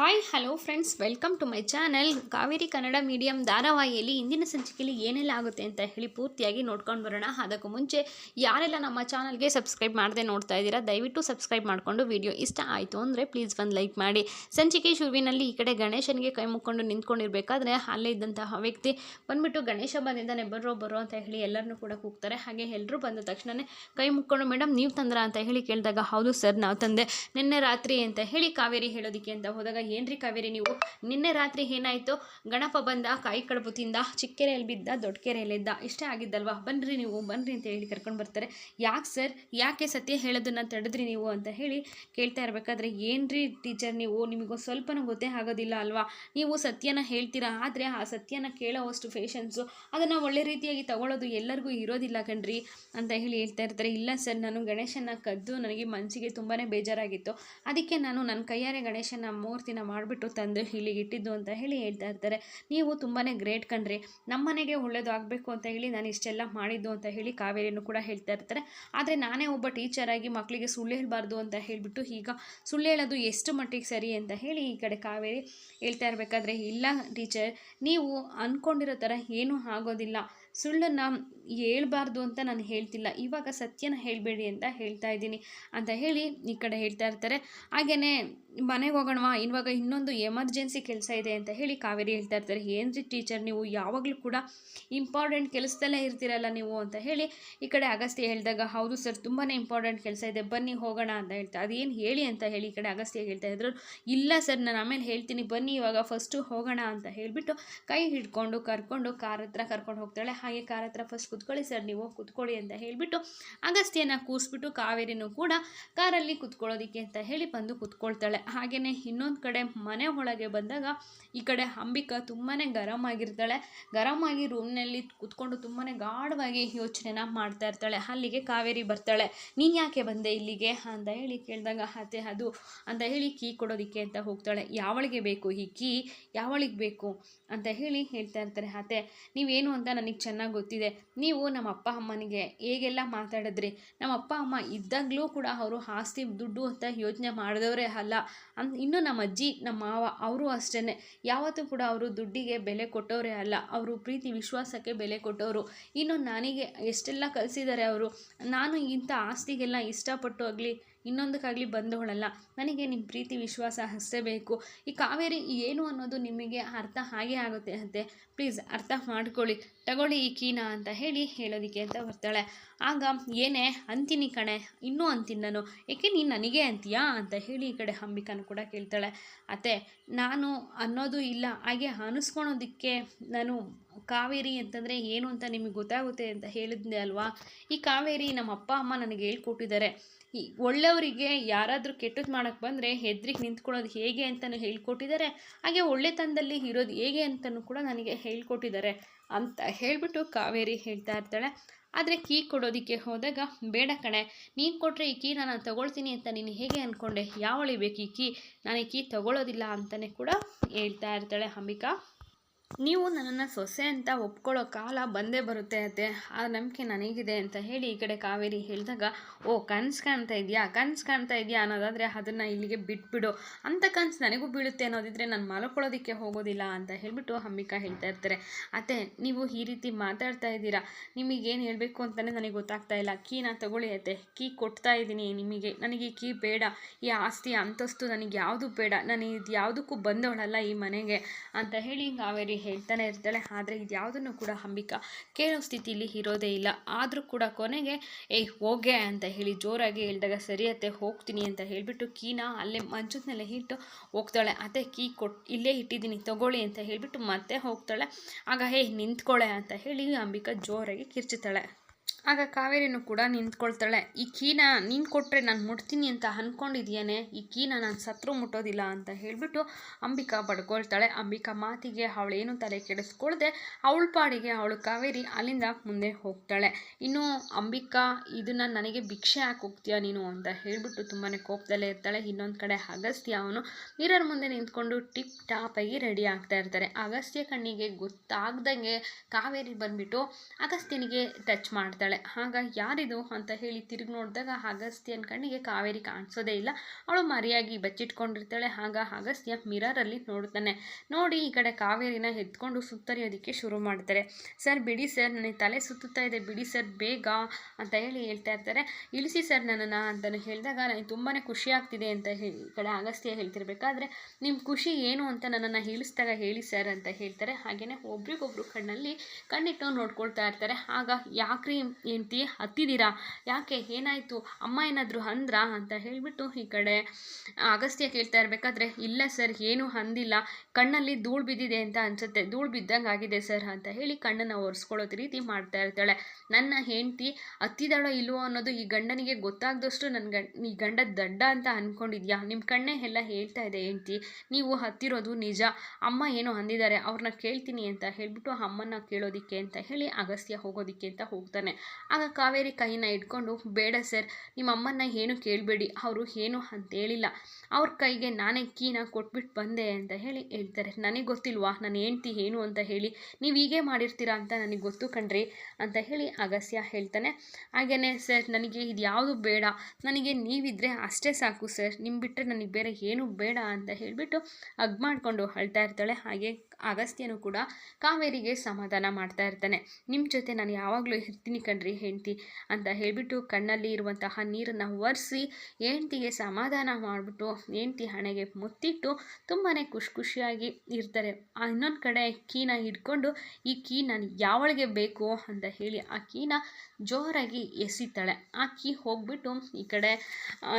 Hi hello friends welcome to my channel Kaveri Kannada medium ಧಾರಾವಾಹಿಯಲ್ಲಿ ಇಂದಿನ ಸಂಚಿಕೆಯಲ್ಲಿ ಏನೆಲ್ಲ ಆಗುತ್ತೆ ಅಂತ ಹೇಳಿ ಪೂರ್ತಿಯಾಗಿ ನೋಡ್ಕೊಂಡು ಬರೋಣ ಅದಕ್ಕೂ ಮುಂಚೆ ಯಾರೆಲ್ಲ ನಮ್ಮ ಚಾನಲ್ಗೆ ಸಬ್ಸ್ಕ್ರೈಬ್ ಮಾಡದೆ ನೋಡ್ತಾ ಇದ್ದೀರಾ ದಯವಿಟ್ಟು ಸಬ್ಸ್ಕ್ರೈಬ್ ಮಾಡಿಕೊಂಡು ವಿಡಿಯೋ ಇಷ್ಟ ಆಯಿತು ಅಂದರೆ ಪ್ಲೀಸ್ ಒಂದು ಲೈಕ್ ಮಾಡಿ ಸಂಚಿಕೆ ಶುರುವಿನಲ್ಲಿ ಈ ಕಡೆ ಗಣೇಶನಿಗೆ ಕೈ ಮುಕ್ಕೊಂಡು ನಿಂತ್ಕೊಂಡಿರ್ಬೇಕಾದ್ರೆ ಅಲ್ಲೇ ಇದ್ದಂತಹ ವ್ಯಕ್ತಿ ಬಂದುಬಿಟ್ಟು ಗಣೇಶ ಬಂದಿದ್ದಾನೆ ಬರೋ ಬರೋ ಅಂತ ಹೇಳಿ ಎಲ್ಲರನ್ನೂ ಕೂಡ ಕೂಗ್ತಾರೆ. ಹಾಗೆ ಎಲ್ಲರೂ ಬಂದ ತಕ್ಷಣವೇ ಕೈ ಮುಕ್ಕೊಂಡು, ಮೇಡಮ್, ನೀವು ತಂದ್ರ? ಅಂತ ಹೇಳಿ ಕೇಳಿದಾಗ, ಹೌದು ಸರ್, ನಾವು ತಂದೆ. ನಿನ್ನೆ ರಾತ್ರಿ ಅಂತ ಹೇಳಿ ಕಾವೇರಿ ಹೇಳೋದಕ್ಕೆ ಅಂತ ಹೋದಾಗ ಏನ್ರಿ ಕಾವೇರಿ ನೀವು? ನಿನ್ನೆ ರಾತ್ರಿ ಏನಾಯಿತು? ಗಣಪ ಬಂದ, ಕಾಯಿ ಕಡುಬು ತಿಂದ, ಚಿಕ್ಕೆರೆಯಲ್ಲಿ ಬಿದ್ದ ದೊಡ್ಡ ಕೆರೆಯಲ್ಲಿದ್ದ ಇಷ್ಟೇ ಆಗಿದ್ದಲ್ವಾ? ಬನ್ರಿ ನೀವು ಬನ್ನಿರಿ ಅಂತ ಹೇಳಿ ಕರ್ಕೊಂಡು ಬರ್ತಾರೆ. ಯಾಕೆ ಸರ್? ಯಾಕೆ ಸತ್ಯ ಹೇಳೋದನ್ನ ತಡೆದ್ರಿ ನೀವು ಅಂತ ಹೇಳಿ ಕೇಳ್ತಾ ಇರಬೇಕಾದ್ರೆ ಏನ್ರಿ ಟೀಚರ್ ನೀವು? ನಿಮಗೂ ಸ್ವಲ್ಪನೂ ಗೊತ್ತೇ ಆಗೋದಿಲ್ಲ ಅಲ್ವಾ? ನೀವು ಸತ್ಯನ ಹೇಳ್ತೀರಾ? ಆದರೆ ಆ ಸತ್ಯನ ಕೇಳೋವಷ್ಟು ಫೇಷನ್ಸು ಅದನ್ನು ಒಳ್ಳೆ ರೀತಿಯಾಗಿ ತಗೊಳ್ಳೋದು ಎಲ್ಲರಿಗೂ ಇರೋದಿಲ್ಲ ಕಣ್ರಿ ಅಂತ ಹೇಳಿ ಹೇಳ್ತಾ ಇರ್ತಾರೆ. ಇಲ್ಲ ಸರ್, ನಾನು ಗಣೇಶನ ಕದ್ದು ನನಗೆ ಮನಸ್ಸಿಗೆ ತುಂಬಾ ಬೇಜಾರಾಗಿತ್ತು. ಅದಕ್ಕೆ ನಾನು ನನ್ನ ಕೈಯಾರೆ ಗಣೇಶನ ಮೂರ್ತಿನ ಮಾಡಿಬಿಟ್ಟು ತಂದು ಇಲ್ಲಿಗೆ ಇಟ್ಟಿದ್ದು ಅಂತ ಹೇಳಿ ಹೇಳ್ತಾ ಇರ್ತಾರೆ. ನೀವು ತುಂಬಾ ಗ್ರೇಟ್ ಕಣ್ರಿ. ನಮ್ಮನೆಗೆ ಒಳ್ಳೇದು ಆಗಬೇಕು ಅಂತ ಹೇಳಿ ನಾನು ಇಷ್ಟೆಲ್ಲ ಮಾಡಿದ್ದು ಅಂತ ಹೇಳಿ ಕಾವೇರಿಯನ್ನು ಕೂಡ ಹೇಳ್ತಾ ಇರ್ತಾರೆ. ಆದರೆ ನಾನೇ ಒಬ್ಬ ಟೀಚರಾಗಿ ಮಕ್ಕಳಿಗೆ ಸುಳ್ಳು ಹೇಳಬಾರ್ದು ಅಂತ ಹೇಳಿಬಿಟ್ಟು ಈಗ ಸುಳ್ಳು ಹೇಳೋದು ಎಷ್ಟು ಮಟ್ಟಿಗೆ ಸರಿ ಅಂತ ಹೇಳಿ ಈ ಕಡೆ ಕಾವೇರಿ ಹೇಳ್ತಾ ಇರಬೇಕಾದ್ರೆ, ಇಲ್ಲ ಟೀಚರ್ ನೀವು ಅಂದ್ಕೊಂಡಿರೋ ಥರ ಏನೂ ಆಗೋದಿಲ್ಲ. ಸುಳ್ಳನ್ನು ಹೇಳ್ಬಾರ್ದು ಅಂತ ನಾನು ಹೇಳ್ತಿಲ್ಲ. ಇವಾಗ ಸತ್ಯನ ಹೇಳಬೇಡಿ ಅಂತ ಹೇಳ್ತಾ ಇದ್ದೀನಿ ಅಂತ ಹೇಳಿ ಈ ಕಡೆ ಹೇಳ್ತಾ ಇರ್ತಾರೆ. ಹಾಗೆಯೇ ಮನೆಗೆ ಹೋಗೋಣವಾ? ಇವಾಗ ಇನ್ನೊಂದು ಎಮರ್ಜೆನ್ಸಿ ಕೆಲಸ ಇದೆ ಅಂತ ಹೇಳಿ ಕಾವೇರಿ ಹೇಳ್ತಾ ಇರ್ತಾರೆ. ಏನ್ರಿ ಟೀಚರ್ ನೀವು? ಯಾವಾಗಲೂ ಕೂಡ ಇಂಪಾರ್ಟೆಂಟ್ ಕೆಲಸದಲ್ಲೇ ಇರ್ತೀರಲ್ಲ ನೀವು ಅಂತ ಹೇಳಿ ಈ ಕಡೆ ಅಗಸ್ತ್ಯ ಹೇಳಿದಾಗ, ಹೌದು ಸರ್ ತುಂಬಾ ಇಂಪಾರ್ಟೆಂಟ್ ಕೆಲಸ ಇದೆ. ಬನ್ನಿ ಹೋಗೋಣ ಅಂತ ಹೇಳ್ತಾ, ಅದೇನು ಹೇಳಿ ಅಂತ ಹೇಳಿ ಈ ಕಡೆ ಅಗಸ್ತ್ಯ ಹೇಳ್ತಾ ಇದ್ರು. ಇಲ್ಲ ಸರ್, ನಾನು ಆಮೇಲೆ ಹೇಳ್ತೀನಿ, ಬನ್ನಿ ಇವಾಗ ಫಸ್ಟು ಹೋಗೋಣ ಅಂತ ಹೇಳಿಬಿಟ್ಟು ಕೈ ಹಿಡ್ಕೊಂಡು, ಕರ್ಕೊಂಡು, ಕಾರ್ ಹತ್ರ ಕರ್ಕೊಂಡು ಹೋಗ್ತಾಳೆ. ಹಾಗೆ ಕಾರ್ ಹತ್ರ ಫಸ್ಟ್ ಕುತ್ಕೊಳ್ಳಿ ಸರ್, ನೀವು ಕುತ್ಕೊಳ್ಳಿ ಅಂತ ಹೇಳಿಬಿಟ್ಟು ಅಗಸ್ತ್ಯನ ಕೂರಿಸ್ಬಿಟ್ಟು ಕಾವೇರಿನೂ ಕೂಡ ಕಾರಲ್ಲಿ ಕುತ್ಕೊಳ್ಳೋದಕ್ಕೆ ಅಂತ ಹೇಳಿ ಬಂದು ಕುತ್ಕೊಳ್ತಾಳೆ. ಹಾಗೆಯೇ ಇನ್ನೊಂದು ಕಡೆ ಮನೆ ಒಳಗೆ ಬಂದಾಗ ಈ ಕಡೆ ಅಂಬಿಕಾ ತುಂಬಾ ಗರಂ ಆಗಿರ್ತಾಳೆ. ಗರಂ ಆಗಿ ರೂಮ್ನಲ್ಲಿ ಕೂತ್ಕೊಂಡು ತುಂಬಾ ಗಾಢವಾಗಿ ಯೋಚನೆನ ಮಾಡ್ತಾ ಇರ್ತಾಳೆ. ಅಲ್ಲಿಗೆ ಕಾವೇರಿ ಬರ್ತಾಳೆ. ನೀನು ಯಾಕೆ ಬಂದೆ ಇಲ್ಲಿಗೆ? ಅಂತ ಹೇಳಿ ಕೇಳಿದಾಗ, ಅತ್ತೆ, ಅದು ಅಂತ ಹೇಳಿ ಕೀ ಕೊಡೋದಕ್ಕೆ ಅಂತ ಹೋಗ್ತಾಳೆ. ಯಾವಳಿಗೆ ಬೇಕು ಈ ಕೀ? ಯಾವಳಿಗೆ ಬೇಕು ಅಂತ ಹೇಳಿ ಹೇಳ್ತಾ ಇರ್ತಾರೆ. ಅತ್ತೆ, ನೀವೇನು ಅಂತ ನನಗೆ ಚೆನ್ನಾಗಿ ಗೊತ್ತಿದೆ. ನೀವು ನಮ್ಮ ಅಪ್ಪ ಅಮ್ಮನಿಗೆ ಹೇಗೆಲ್ಲ ಮಾತಾಡಿದ್ರಿ? ನಮ್ಮ ಅಪ್ಪ ಅಮ್ಮ ಇದ್ದಾಗಲೂ ಕೂಡ ಅವರು ಆಸ್ತಿ, ದುಡ್ಡು ಅಂತ ಯೋಚನೆ ಮಾಡಿದವರೇ ಅಲ್ಲ. ಇನ್ನು ನಮ್ಮ ಅಜ್ಜಿ, ನಮ್ಮ ಮಾವ ಅವರು ಅಷ್ಟೇ ಯಾವತ್ತೂ ಕೂಡ ಅವರು ದುಡ್ಡಿಗೆ ಬೆಲೆ ಕೊಟ್ಟವರೇ ಅಲ್ಲ, ಅವರು ಪ್ರೀತಿ, ವಿಶ್ವಾಸಕ್ಕೆ ಬೆಲೆ ಕೊಟ್ಟವರು. ಇನ್ನು ನನಗೆ ಎಷ್ಟೆಲ್ಲ ಕಲಿಸಿದ್ದಾರೆ ಅವರು, ನಾನು ಇಂಥ ಆಸ್ತಿಗೆಲ್ಲ ಇಷ್ಟಪಟ್ಟು ಆಗಲಿ ಇನ್ನೊಂದಕ್ಕಾಗಲಿ ಬಂದವಳಲ್ಲ ನನಗೆ ನಿಮ್ಮ ಪ್ರೀತಿ, ವಿಶ್ವಾಸ ಅಷ್ಟೇ ಬೇಕು ಈ ಕಾವೇರಿ ಏನು ಅನ್ನೋದು ನಿಮಗೆ ಅರ್ಥ ಹಾಗೆ ಆಗುತ್ತೆ ಅಂತೆ. ಪ್ಲೀಸ್ ಅರ್ಥ ಮಾಡ್ಕೊಳ್ಳಿ. ತಗೊಳ್ಳಿ ಈ ಕೀನ ಅಂತ ಹೇಳಿ ಹೇಳೋದಿಕ್ಕೆ ಅಂತ ಬರ್ತಾಳೆ. ಆಗ ಏನೇ, ಅಂತೀನಿ ಕಣೆ. ಇನ್ನೂ ಅಂತೀನಿ ನಾನು. ಏಕೆ ನೀನು ನನಗೆ ಅಂತೀಯಾ ಅಂತ ಹೇಳಿ ಈ ಕಡೆ ಅಂಬಿಕಾನು ಕೂಡ ಕೇಳ್ತಾಳೆ. ಅತ್ತೆ, ನಾನು ಅನ್ನೋದು ಇಲ್ಲ. ಹಾಗೆ ಅನಿಸ್ಕೊಳೋದಕ್ಕೆ ನಾನು ಕಾವೇರಿ ಅಂತಂದರೆ ಏನು ಅಂತ ನಿಮಗೆ ಗೊತ್ತಾಗುತ್ತೆ ಅಂತ ಹೇಳಿದ್ದೆ ಅಲ್ವಾ? ಈ ಕಾವೇರಿ ನಮ್ಮ ಅಪ್ಪ, ಅಮ್ಮ ನನಗೆ ಹೇಳ್ಕೊಟ್ಟಿದ್ದಾರೆ. ಈ ಒಳ್ಳೆಯವರಿಗೆ ಯಾರಾದರೂ ಕೆಟ್ಟದ್ದು ಮಾಡೋಕ್ಕೆ ಬಂದರೆ ಹೆದ್ರಿಗೆ ನಿಂತ್ಕೊಳ್ಳೋದು ಹೇಗೆ ಅಂತಲೂ ಹೇಳ್ಕೊಟ್ಟಿದ್ದಾರೆ. ಹಾಗೆ ಒಳ್ಳೆತನದಲ್ಲಿ ಇರೋದು ಹೇಗೆ ಅಂತಲೂ ಕೂಡ ನನಗೆ ಹೇಳ್ಕೊಟ್ಟಿದ್ದಾರೆ. ಅಂತ ಹೇಳಿಬಿಟ್ಟು ಕಾವೇರಿ ಹೇಳ್ತಾ ಇರ್ತಾಳೆ. ಆದರೆ ಕೀ ಕೊಡೋದಕ್ಕೆ ಹೋದಾಗ, ಬೇಡ ಕಣೆ, ನೀನು ಕೊಟ್ಟರೆ ಈ ಕೀ ನಾನು ತಗೊಳ್ತೀನಿ ಅಂತ ನೀನು ಹೇಗೆ ಅಂದ್ಕೊಂಡೆ ಯಾವಳಿ ಬೇಕು ಈ ಕೀ? ನಾನು ಈ ಕೀ ತಗೊಳ್ಳೋದಿಲ್ಲ ಅಂತಲೇ ಕೂಡ ಹೇಳ್ತಾ ಇರ್ತಾಳೆ ಅಂಬಿಕಾ. ನೀವು ನನ್ನನ್ನು ಸೊಸೆ ಅಂತ ಒಪ್ಕೊಳ್ಳೋ ಕಾಲ ಬಂದೇ ಬರುತ್ತೆ ಅತ್ತೆ. ಆ ನಂಬಿಕೆ ನನಗಿದೆ ಅಂತ ಹೇಳಿ ಈ ಕಡೆ ಕಾವೇರಿ ಹೇಳಿದಾಗ, ಓ, ಕನ್ಸು ಕಾಣ್ತಾ ಇದೆಯಾ? ಕನ್ಸು ಕಾಣ್ತಾ ಇದೆಯಾ ಅನ್ನೋದಾದರೆ ಅದನ್ನು ಇಲ್ಲಿಗೆ ಬಿಟ್ಬಿಡು. ಅಂಥ ಕನ್ಸು ನನಗೂ ಬೀಳುತ್ತೆ ಅನ್ನೋದಿದ್ರೆ ನಾನು ಮಲ್ಕೊಳ್ಳೋದಕ್ಕೆ ಹೋಗೋದಿಲ್ಲ ಅಂತ ಹೇಳಿಬಿಟ್ಟು ಅಂಬಿಕಾ ಹೇಳ್ತಾ ಇರ್ತಾರೆ. ಅತ್ತೆ, ನೀವು ಈ ರೀತಿ ಮಾತಾಡ್ತಾ ಇದ್ದೀರಾ? ನಿಮಗೇನು ಹೇಳಬೇಕು ಅಂತಲೇ ನನಗೆ ಗೊತ್ತಾಗ್ತಾ ಇಲ್ಲ. ಕೀನ ತಗೊಳ್ಳಿ ಅತ್ತೆ. ಕೀ ಕೊಡ್ತಾ ಇದ್ದೀನಿ ನಿಮಗೆ. ನನಗೆ ಕೀ ಬೇಡ. ಈ ಆಸ್ತಿ ಅಂತಸ್ತು ನನಗೆ ಯಾವುದು ಬೇಡ. ನಾನು ಇದು ಯಾವುದಕ್ಕೂ ಬಂದವಳಲ್ಲ ಈ ಮನೆಗೆ ಅಂತ ಹೇಳಿ ಕಾವೇರಿ ಹೇಳ್ತಾನೆ ಇರ್ತಾಳೆ, ಆದರೆ ಇದು ಯಾವುದನ್ನು ಕೂಡ ಅಂಬಿಕಾ ಕೇಳೋ ಸ್ಥಿತಿಲಿ ಇರೋದೇ ಇಲ್ಲ. ಆದರೂ ಕೂಡ ಕೊನೆಗೆ ಏಯ್ ಹೋಗೆ ಅಂತ ಹೇಳಿ ಜೋರಾಗಿ ಹೇಳಿದಾಗ ಸರಿಯತ್ತೆ ಹೋಗ್ತೀನಿ ಅಂತ ಹೇಳಿಬಿಟ್ಟು ಕೀನ ಅಲ್ಲೇ ಮಂಚದ ಮೇಲೆ ಇಟ್ಟು ಹೋಗ್ತಾಳೆ. ಅದೇ ಕೀ ಕೊಟ್, ಇಲ್ಲೇ ಇಟ್ಟಿದ್ದೀನಿ, ತಗೊಳ್ಳಿ ಅಂತ ಹೇಳಿಬಿಟ್ಟು ಮತ್ತೆ ಹೋಗ್ತಾಳೆ. ಆಗ ಹೇ ನಿಂತ್ಕೊಳ್ಳೆ ಅಂತ ಹೇಳಿ ಅಂಬಿಕಾ ಜೋರಾಗಿ ಕಿರ್ಚುತ್ತಾಳೆ. ಆಗ ಕಾವೇರಿನೂ ಕೂಡ ನಿಂತ್ಕೊಳ್ತಾಳೆ. ಈ ಕೀನ ನೀನು ಕೊಟ್ಟರೆ ನಾನು ಮುಟ್ತೀನಿ ಅಂತ ಅಂದ್ಕೊಂಡಿದ್ಯಾನೆ ಈ ಕೀನ ನಾನು ಸತ್ರು ಮುಟ್ಟೋದಿಲ್ಲ ಅಂತ ಹೇಳಿಬಿಟ್ಟು ಅಂಬಿಕಾ ಪಡ್ಕೊಳ್ತಾಳೆ ಅಂಬಿಕಾ ಮಾತಿಗೆ ಅವಳೇನು ತಲೆ ಕೆಡಿಸ್ಕೊಳ್ದೆ, ಅವಳ ಪಾಡಿಗೆ ಅವಳು ಕಾವೇರಿ ಅಲ್ಲಿಂದ ಮುಂದೆ ಹೋಗ್ತಾಳೆ. ಇನ್ನು ಅಂಬಿಕಾ, ಇದನ್ನು ನನಗೆ ಭಿಕ್ಷೆ ಹಾಕಿ ಹೋಗ್ತೀಯಾ ನೀನು? ಅಂತ ಹೇಳಿಬಿಟ್ಟು ತುಂಬಾ ಕೋಪದಲ್ಲೇ ಇರ್ತಾಳೆ. ಇನ್ನೊಂದು ಕಡೆ ಅಗಸ್ತ್ಯ ಅವನು ಮಿರರ್ ಮುಂದೆ ನಿಂತ್ಕೊಂಡು ಟಿಪ್ ಟಾಪಾಗಿ ರೆಡಿ ಆಗ್ತಾ ಇರ್ತಾರೆ ಅಗಸ್ತ್ಯ ಕಣ್ಣಿಗೆ ಗೊತ್ತಾಗ್ದಂಗೆ ಕಾವೇರಿ ಬಂದ್ಬಿಟ್ಟು ಅಗಸ್ತ್ಯನಿಗೆ ಟಚ್ ಮಾಡ್ತಾ ಮಾಡ್ತಾಳೆ. ಆಗ ಯಾರಿದು? ಅಂತ ಹೇಳಿ ತಿರುಗಿ ನೋಡಿದಾಗ ಅಗಸ್ತ್ಯನ ಕಣ್ಣಿಗೆ ಕಾವೇರಿ ಕಾಣಿಸೋದೇ ಇಲ್ಲ. ಅವಳು ಮರಿಯಾಗಿ ಬಚ್ಚಿಟ್ಕೊಂಡಿರ್ತಾಳೆ. ಆಗ ಅಗಸ್ತ್ಯ ಮಿರರಲ್ಲಿ ನೋಡ್ತಾನೆ ನೋಡಿ, ಈ ಕಡೆ ಕಾವೇರಿನ ಎತ್ಕೊಂಡು ಸುತ್ತರಿಯೋದಕ್ಕೆ ಶುರು ಮಾಡ್ತಾರೆ. ಸರ್, ಬಿಡಿ ಸರ್, ನನಗೆ ತಲೆ ಸುತ್ತುತ್ತಾ ಇದೆ. ಬಿಡಿ ಸರ್, ಬೇಗ, ಅಂತ ಹೇಳಿ ಹೇಳ್ತಾ ಇರ್ತಾರೆ. ಇಳಿಸಿ ಸರ್ ನನ್ನನ್ನು ಅಂತಲೂ ಹೇಳಿದಾಗ, ನನಗೆ ತುಂಬಾ ಖುಷಿ ಆಗ್ತಿದೆ, ಅಂತ ಹೇಳಿ ಈ ಕಡೆ ಅಗಸ್ತ್ಯ ಹೇಳ್ತಿರ್ಬೇಕಾದ್ರೆ ನಿಮ್ಮ ಖುಷಿ ಏನು ಅಂತ ನನ್ನನ್ನು ಇಳಿಸ್ದಾಗ ಹೇಳಿ ಸರ್, ಅಂತ ಹೇಳ್ತಾರೆ. ಹಾಗೆಯೇ ಒಬ್ರಿಗೊಬ್ರು ಕಣ್ಣಲ್ಲಿ ಕಣ್ಣಿಟ್ಟು ನೋಡ್ಕೊಳ್ತಾ ಇರ್ತಾರೆ. ಆಗ ಯಾಕ್ರಿ ಹೆಂಡ್ತಿ ಹತ್ತಿದ್ದೀರಾ? ಯಾಕೆ? ಏನಾಯಿತು? ಅಮ್ಮ ಏನಾದರೂ ಅಂದ್ರ ಅಂತ ಹೇಳಿಬಿಟ್ಟು ಈ ಕಡೆ ಅಗಸ್ತ್ಯ ಕೇಳ್ತಾ ಇರಬೇಕಾದ್ರೆ, ಇಲ್ಲ ಸರ್, ಏನೂ ಅಂದಿಲ್ಲ. ಕಣ್ಣಲ್ಲಿ ಧೂಳು ಬಿದ್ದಿದೆ ಅಂತ ಅನ್ಸುತ್ತೆ. ಧೂಳು ಬಿದ್ದಂಗೆ ಆಗಿದೆ ಸರ್ ಅಂತ ಹೇಳಿ ಕಣ್ಣನ್ನು ಒರೆಸ್ಕೊಳ್ಳೋದು ರೀತಿ ಮಾಡ್ತಾ ಇರ್ತಾಳೆ. ನನ್ನ ಹೆಂಡತಿ ಹತ್ತಿದಾಳೋ ಇಲ್ವೋ ಅನ್ನೋದು ಈ ಗಂಡನಿಗೆ ಗೊತ್ತಾಗದಷ್ಟು ನನ್ನ ಗಂಡ, ಈ ಗಂಡ ದಡ್ಡ ಅಂತ ಅಂದ್ಕೊಂಡಿದ್ಯಾ ನಿಮ್ಮ ಕಣ್ಣೇ ಎಲ್ಲ ಹೇಳ್ತಾ ಇದೆ ಹೆಂಡ್ತಿ. ನೀವು ಹತ್ತಿರೋದು ನಿಜ. ಅಮ್ಮ ಏನೋ ಅಂದಿದ್ದಾರೆ. ಅವ್ರನ್ನ ಕೇಳ್ತೀನಿ ಅಂತ ಹೇಳಿಬಿಟ್ಟು ಅಮ್ಮನ ಕೇಳೋದಿಕ್ಕೆ ಅಂತ ಹೇಳಿ ಅಗಸ್ತ್ಯ ಹೋಗೋದಿಕ್ಕೆ ಅಂತ ಹೋಗ್ತಾನೆ. ಆಗ ಕಾವೇರಿ ಕೈನ ಇಟ್ಕೊಂಡು ಬೇಡ ಸರ್ ನಿಮ್ಮ ಅಮ್ಮನ ಏನು ಕೇಳಬೇಡಿ, ಅವರು ಏನು ಅಂತ ಹೇಳಿಲ್ಲ. ಅವ್ರ ಕೈಗೆ ನಾನೇ ಕೀನ ಕೊಟ್ಬಿಟ್ಟು ಬಂದೆ ಅಂತ ಹೇಳಿ ಹೇಳ್ತಾರೆ. ನನಗೆ ಗೊತ್ತಿಲ್ವಾ, ನನ್ನ ಹೆಂಡ್ತಿ ಏನು ಅಂತ ಹೇಳಿ, ನೀವು ಹೀಗೆ ಮಾಡಿರ್ತೀರಾ ಅಂತ ನನಗೆ ಗೊತ್ತು ಕಣ್ರಿ ಅಂತ ಹೇಳಿ ಅಗಸ್ಯ ಹೇಳ್ತಾನೆ. ಹಾಗೆಯೇ ಸರ್, ನನಗೆ ಇದು ಯಾವುದು ಬೇಡ. ನನಗೆ ನೀವಿದ್ರೆ ಅಷ್ಟೇ ಸಾಕು ಸರ್. ನಿಮ್ಮ ಬಿಟ್ಟರೆ ನನಗೆ ಬೇರೆ ಏನೂ ಬೇಡ ಅಂತ ಹೇಳಿಬಿಟ್ಟು ಅಗ್ ಮಾಡಿಕೊಂಡು ಅಳ್ತಾ ಇರ್ತಾಳೆ. ಹಾಗೆ ಅಗಸ್ತ್ಯನು ಕೂಡ ಕಾವೇರಿಗೆ ಸಮಾಧಾನ ಮಾಡ್ತಾ ಇರ್ತಾನೆ. ನಿಮ್ಮ ಜೊತೆ ನಾನು ಯಾವಾಗಲೂ ಇರ್ತೀನಿ ಕಣ್ರಿ ಹೆಂಡ್ತಿ ಅಂತ ಹೇಳಿಬಿಟ್ಟು ಕಣ್ಣಲ್ಲಿ ಇರುವಂತಹ ನೀರನ್ನು ಒರೆಸಿ ಹೆಂಡ್ತಿಗೆ ಸಮಾಧಾನ ಮಾಡಿಬಿಟ್ಟು ಹೆಂಡ್ತಿ ಹಣೆಗೆ ಮುತ್ತಿಟ್ಟು ತುಂಬಾ ಖುಷಿ ಖುಷಿಯಾಗಿ ಇರ್ತಾರೆ. ಇನ್ನೊಂದು ಕಡೆ ಕೀನ ಹಿಡ್ಕೊಂಡು ಈ ಕೀ ನಾನು ಯಾವಳಿಗೆ ಬೇಕು ಅಂತ ಹೇಳಿ ಆ ಕೀನ ಜೋರಾಗಿ ಎಸಿತಾಳೆ. ಆ ಕೀ ಹೋಗ್ಬಿಟ್ಟು ಈ ಕಡೆ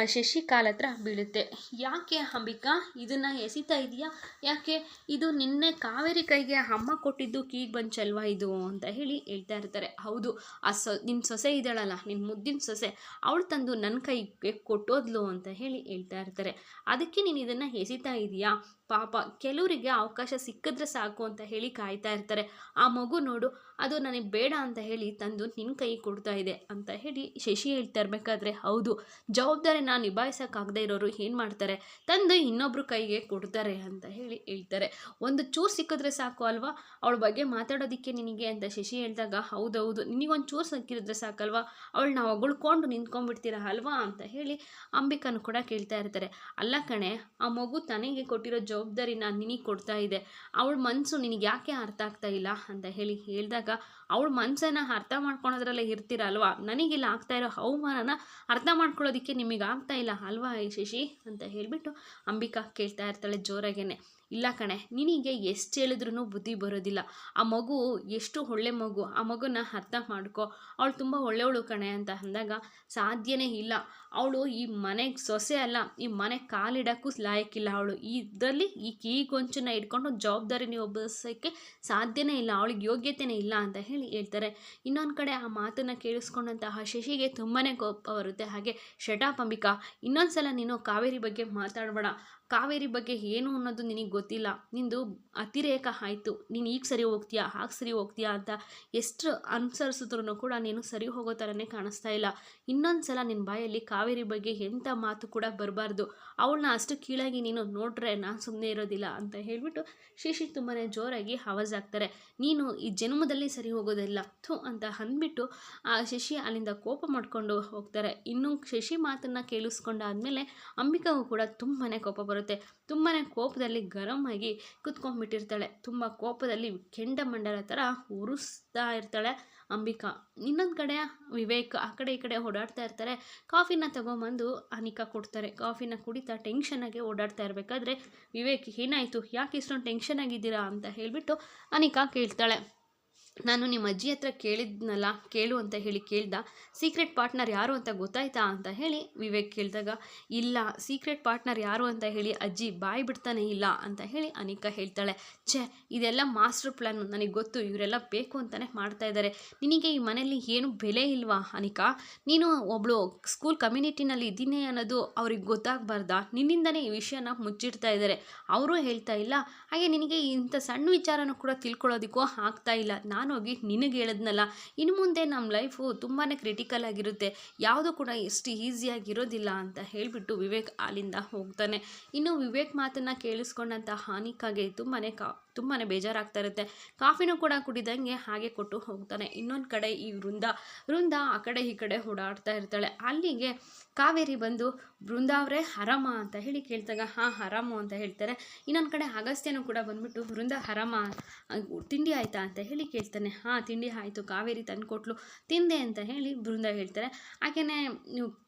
ಶಶಿಕಾಲ್ ಹತ್ರ ಬೀಳುತ್ತೆ. ಯಾಕೆ ಅಂಬಿಕಾ, ಇದನ್ನು ಎಸಿತಾ ಇದೆಯಾ ಯಾಕೆ? ಇದು ನಿನ್ನೆ ಕಾವೇರಿ ಕೈಗೆ ಅಮ್ಮ ಕೊಟ್ಟಿದ್ದು ಕೀಗೆ ಬಂಚಲ್ವಾ ಇದು? ಅಂತ ಹೇಳಿ ಹೇಳ್ತಾ ಇರ್ತಾರೆ. ಹೌದು ಆ ಸೊ ನಿಮ್ಮ ಸೊಸೆ ಇದ್ದಾಳಲ್ಲ ನಿನ್ನ ಮುದ್ದಿನ ಸೊಸೆ, ಅವಳು ತಂದು ನನ್ನ ಕೈಗೆ ಕೊಟ್ಟೋದ್ಲು ಅಂತ ಹೇಳಿ ಹೇಳ್ತಾ ಇರ್ತಾರೆ. ಅದಕ್ಕೆ ನೀನು ಇದನ್ನು ಎಸಿತಾ ಇದೆಯಾ? ಪಾಪ ಕೆಲವರಿಗೆ ಅವಕಾಶ ಸಿಕ್ಕಿದ್ರೆ ಸಾಕು ಅಂತ ಹೇಳಿ ಕಾಯ್ತಾ ಇರ್ತಾರೆ. ಆ ಮಗು ನೋಡು, ಅದು ನನಗೆ ಬೇಡ ಅಂತ ಹೇಳಿ ತಂದು ನಿನ್ನ ಕೈ ಕೊಡ್ತಾ ಇದೆ ಅಂತ ಹೇಳಿ ಶಶಿ ಹೇಳ್ತಾ ಇರಬೇಕಾದ್ರೆ ಹೌದು. ಜವಾಬ್ದಾರಿನ ನಿಭಾಯಿಸೋಕ್ಕಾಗದೇ ಇರೋರು ಏನು ಮಾಡ್ತಾರೆ? ತಂದು ಇನ್ನೊಬ್ರು ಕೈಗೆ ಕೊಡ್ತಾರೆ ಅಂತ ಹೇಳಿ ಹೇಳ್ತಾರೆ. ಒಂದು ಚೂರು ಸಿಕ್ಕಿದ್ರೆ ಸಾಕು ಅಲ್ವಾ? ಅವಳ ಬಗ್ಗೆ ಮಾತಾಡೋದಕ್ಕೆ ನಿನಗೆ ಅಂತ ಶಶಿ ಹೇಳಿದಾಗ ಹೌದೌದು, ನಿನಗೊಂದು ಚೂರು ಸಿಕ್ಕಿದ್ರೆ ಸಾಕಲ್ವಾ? ಅವಳನ್ನ ಹೊಗಳ್ಕೊಂಡು ನಿಂತ್ಕೊಂಡ್ಬಿಡ್ತೀರಾ ಅಲ್ವಾ ಅಂತ ಹೇಳಿ ಅಂಬಿಕಾನು ಕೂಡ ಕೇಳ್ತಾ ಇರ್ತಾರೆ. ಅಲ್ಲ ಕಣೆ, ಆ ಮಗು ತನಗೆ ಕೊಟ್ಟಿರೋ ಜವಾಬ್ದಾರಿನ ನಿನಗೆ ಕೊಡ್ತಾ ಇದೆ ಅವಳ ಮನಸ್ಸು ನಿನಗೆ ಯಾಕೆ ಅರ್ಥ ಆಗ್ತಾ ಇಲ್ಲ ಅಂತ ಹೇಳಿ ಹೇಳಿದಾಗ, ಅವಳ ಮನಸ್ಸನ್ನು ಅರ್ಥ ಮಾಡ್ಕೊಳೋದ್ರಲ್ಲೇ ಇರ್ತೀರ ಅಲ್ವಾ? ನನಗಿಲ್ಲ ಆಗ್ತಾ ಇರೋ ಅವಮಾನನ ಅರ್ಥ ಮಾಡ್ಕೊಳ್ಳೋದಕ್ಕೆ ನಿಮಗೆ ಆಗ್ತಾ ಇಲ್ಲ ಅಲ್ವಾ ಶಶಿ? ಅಂತ ಹೇಳಿಬಿಟ್ಟು ಅಂಬಿಕಾ ಕೇಳ್ತಾ ಇರ್ತಾಳೆ ಜೋರಾಗೇನೆ. ಇಲ್ಲ ಕಣೆ, ನಿನಗೆ ಎಷ್ಟು ಹೇಳಿದ್ರೂ ಬುದ್ಧಿ ಬರೋದಿಲ್ಲ. ಆ ಮಗು ಎಷ್ಟು ಒಳ್ಳೆ ಮಗು, ಆ ಮಗುನ ಅರ್ಥ ಮಾಡ್ಕೊ. ಅವಳು ತುಂಬ ಒಳ್ಳೆಯವಳು ಕಣೆ ಅಂತ ಅಂದಾಗ ಸಾಧ್ಯನೇ ಇಲ್ಲ. ಅವಳು ಈ ಮನೆಗೆ ಸೊಸೆ ಅಲ್ಲ, ಈ ಮನೆ ಕಾಲಿಡೋಕ್ಕೂ ಲಾಯಕ್ಕಿಲ್ಲ ಅವಳು. ಇದರಲ್ಲಿ ಈ ಕೀ ಗೊಂಚನ್ನ ಇಟ್ಕೊಂಡು ಜವಾಬ್ದಾರಿ ಒಬ್ಬಿಸೋಕ್ಕೆ ಸಾಧ್ಯನೇ ಇಲ್ಲ, ಅವಳಿಗೆ ಯೋಗ್ಯತೆನೇ ಇಲ್ಲ ಅಂತ ಹೇಳಿ ಹೇಳ್ತಾರೆ. ಇನ್ನೊಂದು ಕಡೆ ಆ ಮಾತನ್ನು ಕೇಳಿಸ್ಕೊಂಡಂತಹ ಶಶಿಗೆ ತುಂಬಾ ಕೋಪ ಬರುತ್ತೆ. ಹಾಗೆ ಶಟಾಪ್ ಅಂಬಿಕಾ ಇನ್ನೊಂದು ಸಲ ನೀನು ಕಾವೇರಿ ಬಗ್ಗೆ ಮಾತಾಡಬೇಡ. ಕಾವೇರಿ ಬಗ್ಗೆ ಏನು ಅನ್ನೋದು ನಿನಗೆ ಗೊತ್ತಿಲ್ಲ. ನಿಂದು ಅತಿರೇಕ ಆಯಿತು. ನೀನು ಈಗ ಸರಿ ಹೋಗ್ತೀಯಾ? ಹಾಗೆ ಸರಿ ಹೋಗ್ತೀಯಾ ಅಂತ ಎಷ್ಟು ಅನುಸರಿಸಿದ್ರು ಕೂಡ ನೀನು ಸರಿ ಹೋಗೋ ಥರನೇ ಕಾಣಿಸ್ತಾ ಇಲ್ಲ. ಇನ್ನೊಂದು ಸಲ ನಿನ್ನ ಬಾಯಲ್ಲಿ ಕಾವೇರಿ ಬಗ್ಗೆ ಎಂಥ ಮಾತು ಕೂಡ ಬರಬಾರ್ದು. ಅವಳನ್ನ ಅಷ್ಟು ಕೀಳಾಗಿ ನೀನು ನೋಡ್ರೆ ನಾನು ಸುಮ್ಮನೆ ಇರೋದಿಲ್ಲ ಅಂತ ಹೇಳಿಬಿಟ್ಟು ಶಶಿ ತುಂಬಾ ಜೋರಾಗಿ ಆವಾಜ್ ಆಗ್ತಾರೆ ನೀನು ಈ ಜನ್ಮದಲ್ಲಿ ಸರಿ ಹೋಗೋದಿಲ್ಲ ಥು ಅಂತ ಅಂದ್ಬಿಟ್ಟು ಆ ಶಶಿ ಅಲ್ಲಿಂದ ಕೋಪ ಮಾಡಿಕೊಂಡು ಹೋಗ್ತಾರೆ. ಇನ್ನು ಶಶಿ ಮಾತನ್ನು ಕೇಳಿಸ್ಕೊಂಡಾದ್ಮೇಲೆ ಅಂಬಿಕಾಗೂ ಕೂಡ ತುಂಬಾ ಕೋಪ ಬರುತ್ತೆ. ತುಂಬಾ ಕೋಪದಲ್ಲಿ ಗರಂ ಆಗಿ ಕುತ್ಕೊಂಡ್ಬಿಟ್ಟಿರ್ತಾಳೆ. ತುಂಬ ಕೋಪದಲ್ಲಿ ಕೆಂಡಮಂಡಲ ಥರ ಉರಿಸ್ತಾ ಇರ್ತಾಳೆ ಅಂಬಿಕಾ. ಇನ್ನೊಂದು ಕಡೆ ವಿವೇಕ್ ಆ ಕಡೆ ಈ ಕಡೆ ಓಡಾಡ್ತಾ ಇರ್ತಾರೆ. ಕಾಫಿನ ತಗೊಂಬಂದು ಅನಿಕಾ ಕೊಡ್ತಾರೆ. ಕಾಫಿನ ಕುಡಿತಾ ಟೆನ್ಷನಾಗೆ ಓಡಾಡ್ತಾ ಇರಬೇಕಾದ್ರೆ ವಿವೇಕ್ ಏನಾಯಿತು? ಯಾಕೆ ಇಷ್ಟೊಂದು ಟೆನ್ಷನ್ ಆಗಿದ್ದೀರಾ? ಅಂತ ಹೇಳಿಬಿಟ್ಟು ಅನಿಕಾ ಕೇಳ್ತಾಳೆ. ನಾನು ನಿಮ್ಮ ಅಜ್ಜಿ ಹತ್ರ ಕೇಳಿದ್ನಲ್ಲ, ಕೇಳು ಅಂತ ಹೇಳಿ ಕೇಳ್ದ ಸೀಕ್ರೆಟ್ ಪಾರ್ಟ್ನರ್ ಯಾರು ಅಂತ ಗೊತ್ತಾಯ್ತಾ ಅಂತ ಹೇಳಿ ವಿವೇಕ್ ಕೇಳಿದಾಗ, ಇಲ್ಲ ಸೀಕ್ರೆಟ್ ಪಾರ್ಟ್ನರ್ ಯಾರು ಅಂತ ಹೇಳಿ ಅಜ್ಜಿ ಬಾಯಿ ಬಿಡ್ತಾನೆ ಇಲ್ಲ ಅಂತ ಹೇಳಿ ಅನಿಕಾ ಹೇಳ್ತಾಳೆ, ಛೇ, ಇದೆಲ್ಲ ಮಾಸ್ಟರ್ ಪ್ಲ್ಯಾನು ನನಗೆ ಗೊತ್ತು, ಇವರೆಲ್ಲ ಬೇಕು ಅಂತಲೇ ಮಾಡ್ತಾ ಇದ್ದಾರೆ ನಿನಗೆ ಈ ಮನೆಯಲ್ಲಿ ಏನು ಬೆಲೆ ಇಲ್ವಾ ಅನಿಕಾ? ನೀನು ಒಬ್ಳು ಸ್ಕೂಲ್ ಕಮ್ಯುನಿಟಿನಲ್ಲಿ ಇದ್ದೀನಿ ಅನ್ನೋದು ಅವ್ರಿಗೆ ಗೊತ್ತಾಗಬಾರ್ದಾ? ನಿನ್ನಿಂದನೇ ಈ ವಿಷಯನ ಮುಚ್ಚಿಡ್ತಾ ಇದ್ದಾರೆ ಅವರು ಹೇಳ್ತಾ ಇಲ್ಲ, ಹಾಗೆ ನಿನಗೆ ಇಂಥ ಸಣ್ಣ ವಿಚಾರನೂ ಕೂಡ ತಿಳ್ಕೊಳ್ಳೋದಕ್ಕೂ ಆಗ್ತಾ ಇಲ್ಲ. ನಾನೋಗಿ ನಿನಗೆ ಹೇಳಿದ್ನಲ್ಲ, ಇನ್ನು ಮುಂದೆ ನಮ್ಮ ಲೈಫು ತುಂಬಾ ಕ್ರಿಟಿಕಲ್ ಆಗಿರುತ್ತೆ. ಯಾವುದು ಕೂಡ ಎಷ್ಟು ಈಸಿಯಾಗಿರೋದಿಲ್ಲ ಅಂತ ಹೇಳಿಬಿಟ್ಟು ವಿವೇಕ್ ಅಲ್ಲಿಂದ ಹೋಗ್ತಾನೆ. ಇನ್ನು ವಿವೇಕ್ ಮಾತನ್ನು ಕೇಳಿಸ್ಕೊಂಡಂಥ ಹಾನಿಕಾಗೆ ತುಂಬಾ ಕಾ ತುಂಬಾ ಬೇಜಾರಾಗ್ತಾ ಇರುತ್ತೆ. ಕಾಫಿನೂ ಕೂಡ ಕುಡಿದಂಗೆ ಹಾಗೆ ಕೊಟ್ಟು ಹೋಗ್ತಾನೆ. ಇನ್ನೊಂದು ಕಡೆ ಈ ವೃಂದ ವೃಂದ ಆ ಕಡೆ ಈ ಕಡೆ ಓಡಾಡ್ತಾ ಇರ್ತಾಳೆ. ಅಲ್ಲಿಗೆ ಕಾವೇರಿ ಬಂದು, ವೃಂದ ಅವರೇ ಹರಮ ಅಂತ ಹೇಳಿ ಕೇಳ್ತಾಗ, ಹಾಂ, ಹರಾಮು ಅಂತ ಹೇಳ್ತಾರೆ. ಇನ್ನೊಂದು ಕಡೆ ಅಗಸ್ತ್ಯನೂ ಕೂಡ ಬಂದ್ಬಿಟ್ಟು, ವೃಂದ ಹರಮ ತಿಂಡಿ ಆಯಿತಾ ಅಂತ ಹೇಳಿ ಕೇಳ್ತಾನೆ. ಹಾಂ, ತಿಂಡಿ ಆಯಿತು, ಕಾವೇರಿ ತಂದುಕೊಟ್ಲು, ತಿಂದೆ ಅಂತ ಹೇಳಿ ವೃಂದ ಹೇಳ್ತಾರೆ. ಹಾಗೆಯೇ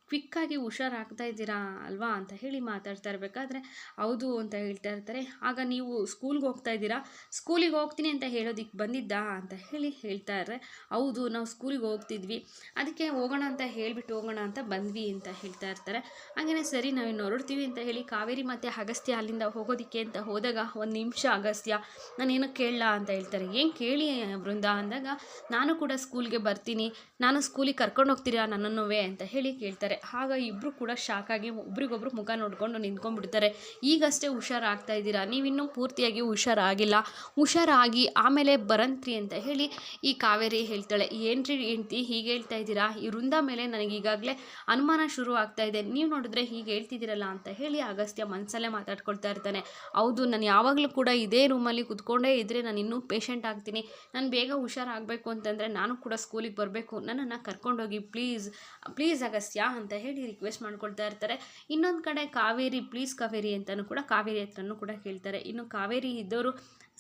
ಕ್ವಿಕ್ಕಾಗಿ ಹುಷಾರಾಗ್ತಾ ಇದ್ದೀರಾ ಅಲ್ವಾ ಅಂತ ಹೇಳಿ ಮಾತಾಡ್ತಾ ಇರಬೇಕಾದ್ರೆ ಹೌದು ಅಂತ ಹೇಳ್ತಾ ಇರ್ತಾರೆ. ಆಗ ನೀವು ಸ್ಕೂಲ್ಗೆ ಹೋಗ್ತಾ ಇದ್ದೀರಾ? ಸ್ಕೂಲಿಗೆ ಹೋಗ್ತೀನಿ ಅಂತ ಹೇಳೋದಿಕ್ಕೆ ಬಂದಿದ್ದಾ ಅಂತ ಹೇಳಿ ಹೇಳ್ತಾ ಇರ್ತಾರೆ. ಹೌದು, ನಾವು ಸ್ಕೂಲಿಗೆ ಹೋಗ್ತಿದ್ವಿ. ಅದಕ್ಕೆ ಹೋಗೋಣ ಅಂತ ಹೇಳಿಬಿಟ್ಟು ಹೋಗೋಣ ಅಂತ ಬಂದ್ವಿ ಅಂತ ಹೇಳ್ತಾ ಇರ್ತಾರೆ. ಹಾಗೆಯೇ ಸರಿ ನಾವಿನ್ನು ಹೊರಡ್ತೀವಿ ಅಂತ ಹೇಳಿ ಕಾವೇರಿ ಮತ್ತು ಅಗಸ್ತ್ಯ ಅಲ್ಲಿಂದ ಹೋಗೋದಕ್ಕೆ ಅಂತ ಹೋದಾಗ ಒಂದು ನಿಮಿಷ ಅಗಸ್ತ್ಯ. ನಾನೇನು ಕೇಳಲ್ಲ ಅಂತ ಹೇಳ್ತಾರೆ. ಏನು ಕೇಳಿ ಬೃಂದ ಅಂದಾಗ, ನಾನು ಕೂಡ ಸ್ಕೂಲ್ಗೆ ಬರ್ತೀನಿ. ನಾನು ಸ್ಕೂಲಿಗೆ ಕರ್ಕೊಂಡು ಹೋಗ್ತೀರಾ ನನ್ನನ್ನು ಅಂತ ಹೇಳಿ ಕೇಳ್ತಾರೆ. ಆಗ ಇಬ್ಬರು ಕೂಡ ಶಾಕಾಗಿ ಒಬ್ರಿಗೊಬ್ರು ಮುಖ ನೋಡ್ಕೊಂಡು ನಿಂತ್ಕೊಂಡ್ಬಿಡ್ತಾರೆ. ಈಗಷ್ಟೇ ಹುಷಾರಾಗ್ತಾ ಇದ್ದೀರಾ? ನೀವಿನ್ನೂ ಪೂರ್ತಿಯಾಗಿ ಹುಷಾರಾಗಿಲ್ಲ. ಹುಷಾರಾಗಿ ಆಮೇಲೆ ಬರಂತ್ರಿ ಅಂತ ಹೇಳಿ ಈ ಕಾವೇರಿ ಹೇಳ್ತಾಳೆ. ಏನ್ರಿ ಹೆಂಡ್ತಿ, ಹೀಗೆ ಹೇಳ್ತಾ ಇದ್ದೀರಾ? ಈ ವೃಂದ ಮೇಲೆ ನನಗೆ ಈಗಾಗಲೇ ಅನುಮಾನ ಶುರು ಆಗ್ತಾ ಇದೆ. ನೀವು ನೋಡಿದ್ರೆ ಹೀಗೆ ಹೇಳ್ತಿದ್ದೀರಲ್ಲ ಅಂತ ಹೇಳಿ ಅಗಸ್ತ್ಯ ಮನಸ್ಸಲ್ಲೇ ಮಾತಾಡ್ಕೊಳ್ತಾ ಇರ್ತಾನೆ. ಹೌದು, ನಾನು ಯಾವಾಗಲೂ ಕೂಡ ಇದೇ ರೂಮಲ್ಲಿ ಕುತ್ಕೊಂಡೇ ಇದ್ದರೆ ನಾನು ಇನ್ನೂ ಪೇಷಂಟ್ ಆಗ್ತೀನಿ. ನಾನು ಬೇಗ ಹುಷಾರಾಗಬೇಕು ಅಂತಂದರೆ ನಾನು ಕೂಡ ಸ್ಕೂಲಿಗೆ ಬರಬೇಕು. ನನ್ನನ್ನು ಕರ್ಕೊಂಡೋಗಿ ಪ್ಲೀಸ್ ಪ್ಲೀಸ್ ಅಗಸ್ತ್ಯ ಅಂತ ಹೇಳಿ ರಿಕ್ವೆಸ್ಟ್ ಮಾಡ್ಕೊಳ್ತಾ ಇರ್ತಾರೆ. ಇನ್ನೊಂದು ಕಡೆ ಕಾವೇರಿ ಪ್ಲೀಸ್ ಕಾವೇರಿ ಅಂತಲೂ ಕೂಡ ಕಾವೇರಿ ಹತ್ರನೂ ಕೂಡ ಕೇಳ್ತಾರೆ. ಇನ್ನು ಕಾವೇರಿ ಇದ್ದವರು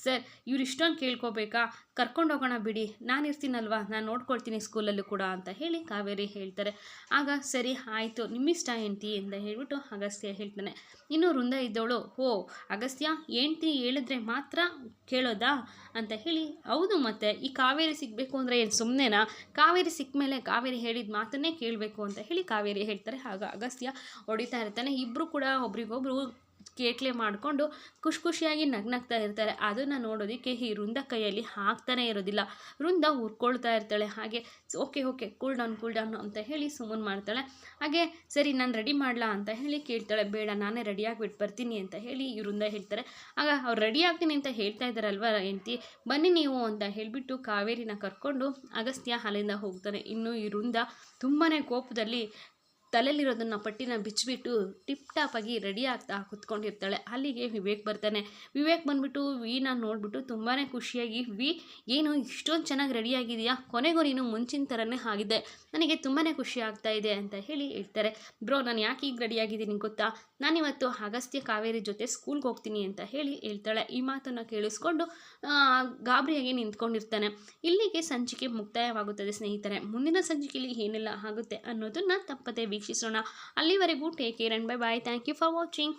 ಸರ್ ಇವ್ರು ಇಷ್ಟೊಂದು ಕೇಳ್ಕೋಬೇಕಾ? ಕರ್ಕೊಂಡು ಹೋಗೋಣ ಬಿಡಿ. ನಾನು ಇರ್ತೀನಲ್ವಾ? ನಾನು ನೋಡ್ಕೊಳ್ತೀನಿ ಸ್ಕೂಲಲ್ಲೂ ಕೂಡ ಅಂತ ಹೇಳಿ ಕಾವೇರಿ ಹೇಳ್ತಾರೆ. ಆಗ ಸರಿ, ಆಯಿತು. ನಿಮ್ಮಿಷ್ಟ ಹೆಂಡ್ತಿ ಅಂತ ಹೇಳ್ಬಿಟ್ಟು ಅಗಸ್ತ್ಯ ಹೇಳ್ತಾನೆ. ಇನ್ನು ವೃಂದ ಇದ್ದವಳು ಓ ಅಗಸ್ತ್ಯ, ಹೆಂಡ್ತಿ ಹೇಳಿದ್ರೆ ಮಾತ್ರ ಕೇಳೋದಾ? ಅಂತ ಹೇಳಿ, ಹೌದು ಮತ್ತೆ. ಈ ಕಾವೇರಿ ಸಿಗಬೇಕು ಅಂದರೆ ಏನು ಸುಮ್ಮನೆನಾ ಕಾವೇರಿ ಸಿಕ್ಕ ಮೇಲೆ ಕಾವೇರಿ ಹೇಳಿದ ಮಾತನ್ನೇ ಕೇಳಬೇಕು ಅಂತ ಹೇಳಿ ಕಾವೇರಿ ಹೇಳ್ತಾರೆ. ಆಗ ಅಗಸ್ತ್ಯ ಹೊಡಿತಾ ಇರ್ತಾನೆ. ಇಬ್ಬರು ಕೂಡ ಒಬ್ರಿಗೊಬ್ರು ಕೇಟ್ಲೆ ಮಾಡಿಕೊಂಡು ಖುಷಿ ಖುಷಿಯಾಗಿ ನಗ್ನಗ್ತಾ ಇರ್ತಾರೆ. ಅದನ್ನು ನೋಡೋದಕ್ಕೆ ಈ ವೃಂದ ಕೈಯಲ್ಲಿ ಹಾಕ್ತಾನೆ ಇರೋದಿಲ್ಲ. ವೃಂದ ಹುರ್ಕೊಳ್ತಾ ಇರ್ತಾಳೆ. ಹಾಗೆ, okay okay, cool down cool down ಅಂತ ಹೇಳಿ ಸುಮ್ಮನೆ ಮಾಡ್ತಾಳೆ. ಹಾಗೆ, ಸರಿ, ನಾನು ರೆಡಿ ಮಾಡಲಾ ಅಂತ ಹೇಳಿ ಕೇಳ್ತಾಳೆ. ಬೇಡ, ನಾನೇ ರೆಡಿಯಾಗಿಬಿಟ್ಟು ಬರ್ತೀನಿ ಅಂತ ಹೇಳಿ ಈ ವೃಂದ ಹೇಳ್ತಾರೆ. ಆಗ ಅವ್ರು ರೆಡಿ ಆಗ್ತೀನಿ ಅಂತ ಹೇಳ್ತಾ ಇದ್ದಾರಲ್ವ ಹೆಂಡ್ತಿ? ಬನ್ನಿ ನೀವು ಅಂತ ಹೇಳಿಬಿಟ್ಟು ಕಾವೇರಿನ ಕರ್ಕೊಂಡು ಅಗಸ್ತ್ಯ ಅಲ್ಲಿಂದ ಹೋಗ್ತಾನೆ. ಇನ್ನು ಈ ವೃಂದ ತುಂಬಾ ಕೋಪದಲ್ಲಿ ತಲೆಯಲ್ಲಿರೋದನ್ನು ಪಟ್ಟಿನ ಬಿಚ್ಚಿಬಿಟ್ಟು ಟಿಪ್ ಟಾಪಾಗಿ ರೆಡಿ ಆಗ್ತಾ ಕುತ್ಕೊಂಡಿರ್ತಾಳೆ. ಅಲ್ಲಿಗೆ ವಿವೇಕ್ ಬರ್ತಾನೆ. ವಿವೇಕ್ ಬಂದ್ಬಿಟ್ಟು ವಿನ ನೋಡಿಬಿಟ್ಟು ತುಂಬಾ ಖುಷಿಯಾಗಿ, ವಿ, ಏನು ಇಷ್ಟೊಂದು ಚೆನ್ನಾಗಿ ರೆಡಿಯಾಗಿದೆಯಾ ಕೊನೆಗೂ ನೀನು ಮುಂಚಿನ ಥರನೇ ಆಗಿದೆ ನನಗೆ ತುಂಬಾ ಖುಷಿ ಆಗ್ತಾ ಇದೆ ಅಂತ ಹೇಳಿ ಹೇಳ್ತಾರೆ. ಬ್ರೋ, ನಾನು ಯಾಕೆ ಈಗ ರೆಡಿಯಾಗಿದ್ದೀನಿ ಗೊತ್ತಾ? ನಾನಿವತ್ತು ಅಗಸ್ತ್ಯ ಕಾವೇರಿ ಜೊತೆ ಸ್ಕೂಲ್ಗೆ ಹೋಗ್ತೀನಿ ಅಂತ ಹೇಳಿ ಹೇಳ್ತಾಳೆ. ಈ ಮಾತನ್ನು ಕೇಳಿಸ್ಕೊಂಡು ಗಾಬರಿಯಾಗಿ ನಿಂತ್ಕೊಂಡಿರ್ತಾನೆ. ಇಲ್ಲಿಗೆ ಸಂಚಿಕೆ ಮುಕ್ತಾಯವಾಗುತ್ತದೆ ಸ್ನೇಹಿತರೆ. ಮುಂದಿನ ಸಂಚಿಕೆಯಲ್ಲಿ ಏನೆಲ್ಲ ಆಗುತ್ತೆ ಅನ್ನೋದನ್ನು ತಪ್ಪದೆ ವೀಕ್ಷಿಸೋಣ ಅಲ್ಲಿವರೆಗೂ take care and bye bye thank you for watching